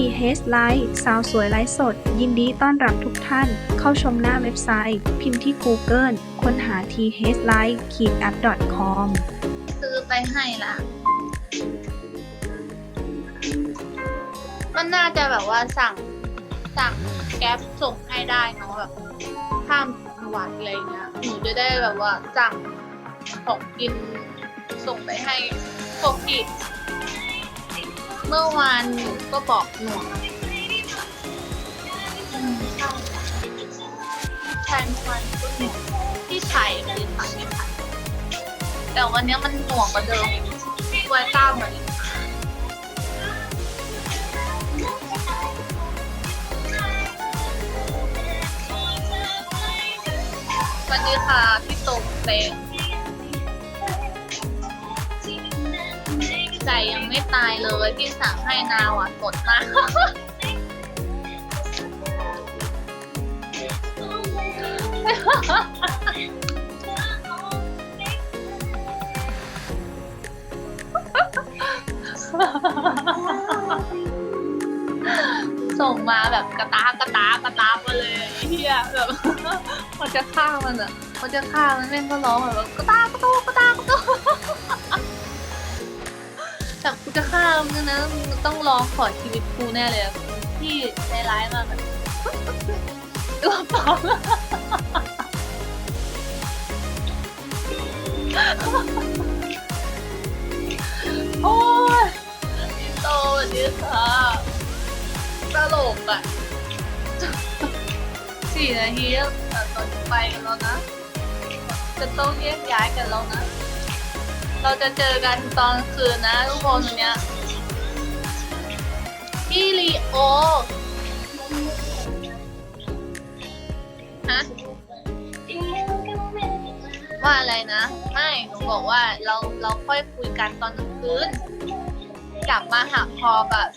TH Live สาวสวยไลฟ์สด ยินดีต้อนรับทุกท่าน เข้าชมหน้าเว็บไซต์ พิมพ์ที่ Google ค้นหา TH Live ขีด app com ซื้อไปให้ละมันน่าจะแบบว่าสั่งสั่งแก๊ปส่งให้ได้เนาะแบบข้ามจังหวัดอะไรเงี้ยหนูจะได้แบบว่าสั่งของกินส่งไปให้พวกพี่ เมื่อวานหนูก็บอกหนูอืมใช่ใช่เมื่อวานหนูที่ไทยคือไทยที่ไทยแต่วันนี้มันหน่วงกว่าเดิมไว้ก้าเหมือนสวัสดีค่ะ พี่ตุกเต็ง ใจยังไม่ตายเลยที่สั่งให้นาวอะสดมาก ส่งมาแบบกระตากระตากระตามาเลยไอ้เฮียแบบมันจะฆ่ามันอะมันจะฆ่ามันเล่นก็ร้องแบบกระตากระตูกระตากระตูแต่ มนะต้องร้องขอชีวิตกูแน่เลยที่ในไลฟ์มาแบบตัวเปล่าโอ้ยพี่โตสวัสดีค่ะตลกอะสี่นาทีแล้วแต่ตอนจะไปกันแล้วนะ จะต้องแยกย้ายกันแล้วนะ เราจะเจอกันตอนคืนนะทุกคนเนี้ย ว่าอะไรนะ ไม่หนูบอกว่าเราเราค่อยคุยกันตอนกลางคืนกลับมาหาพอแบบ